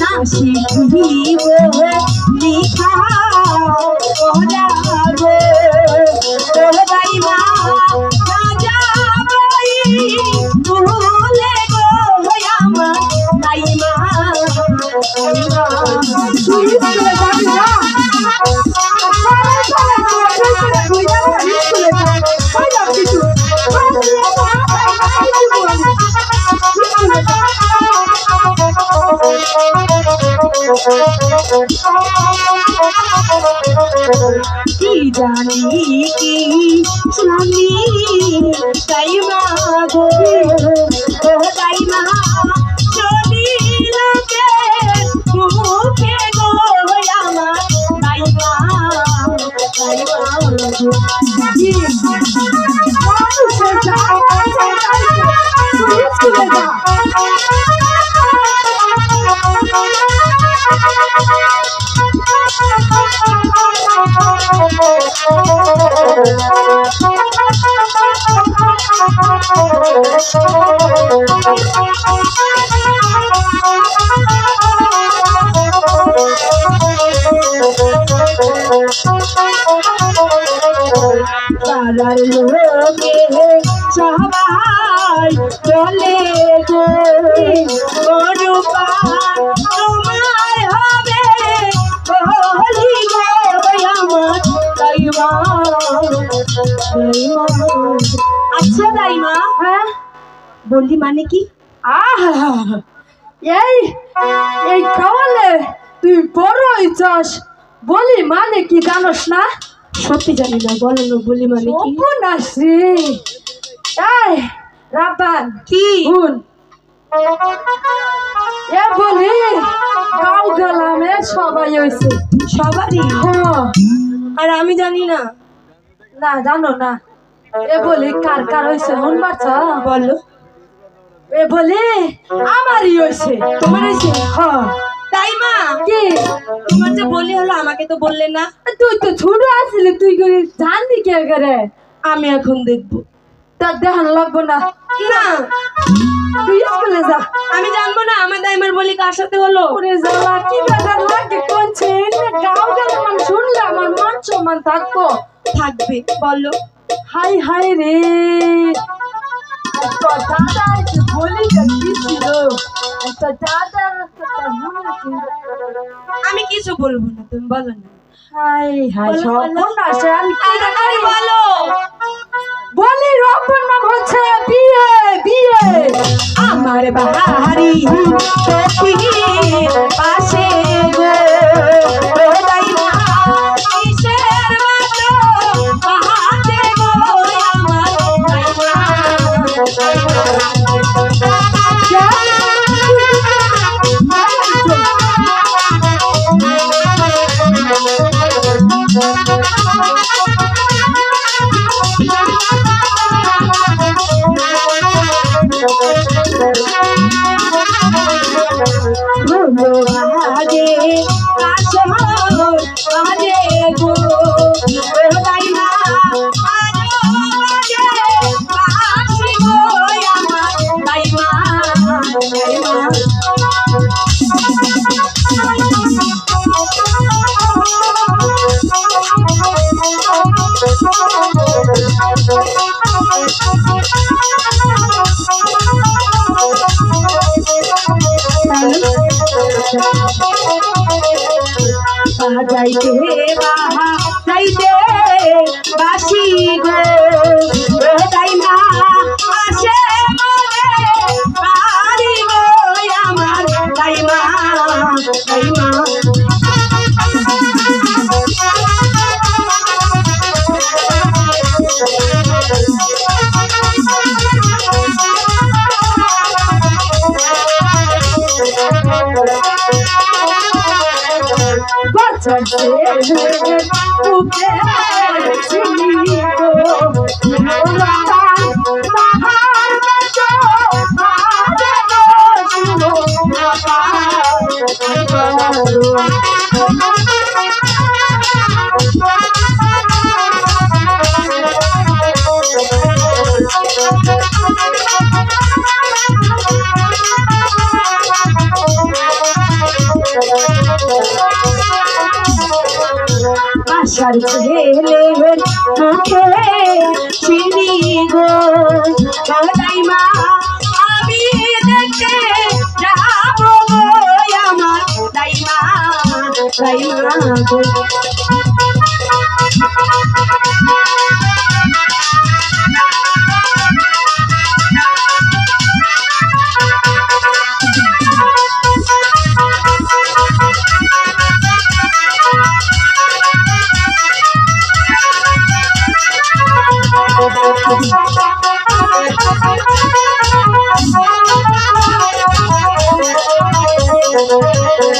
না শিখিব কি জানি কি? জানি তাই মা তাই মা চলিলকে মুখে গো আমার, তাই মা তাই মা কি লোকে সবাই চলে গো। আচ্ছা দাইমা হ্যাঁ? বললি মানে কি? আহা এই এই খাওয়ালে তুই বড়ই চাস। বলি মানে কি জানোস না? সত্যি জানি না বলো না বলি মানে কি? সর্বনাশ রে। এই রাব্বান কি? শুন। এ বলি গাও গেলামে সবাই হয়েছে সবারই? হ্যাঁ। আর আমি জানি না। না জানো না। এ বলি কার কার হয়েছে হন বাচ্চা বলো। এ বলি আমারই হয়েছে তোমার হয়েছে হ্যাঁ তাই মা? কি? তোমার যে বলি হলো আমাকে তো বললে না। তুই তো ছোট আসলি তুই কি জানবি কে করে? আমি এখন দেখব। তার দেখান লাগবো না। না। তুই স্কুলে যা। আমি জানব না আমার দাইমার বলি কার সাথে হলো? ওরে জ্বালা কি ব্যাপার? লাগে মান শুনলে আমার মান থাকব? থাকবে বলো। হাই হাই রে। বলি ছিল দাদার আমি কিছু বলব না তুমি বলো না। হাই হাই আমি কি বলো। বলি রপন নাম হচ্ছে বিয়ে বিয়ে। আমার বাহারি বাজাইতে যাইতে বাসি গো। Such a day, such a day, such a day, আশার ছেলে মুখে চিনি গো। তাই মা, আমি দেখতে যাব গো আমার তাই মা তাই মা গো।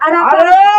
আর আরে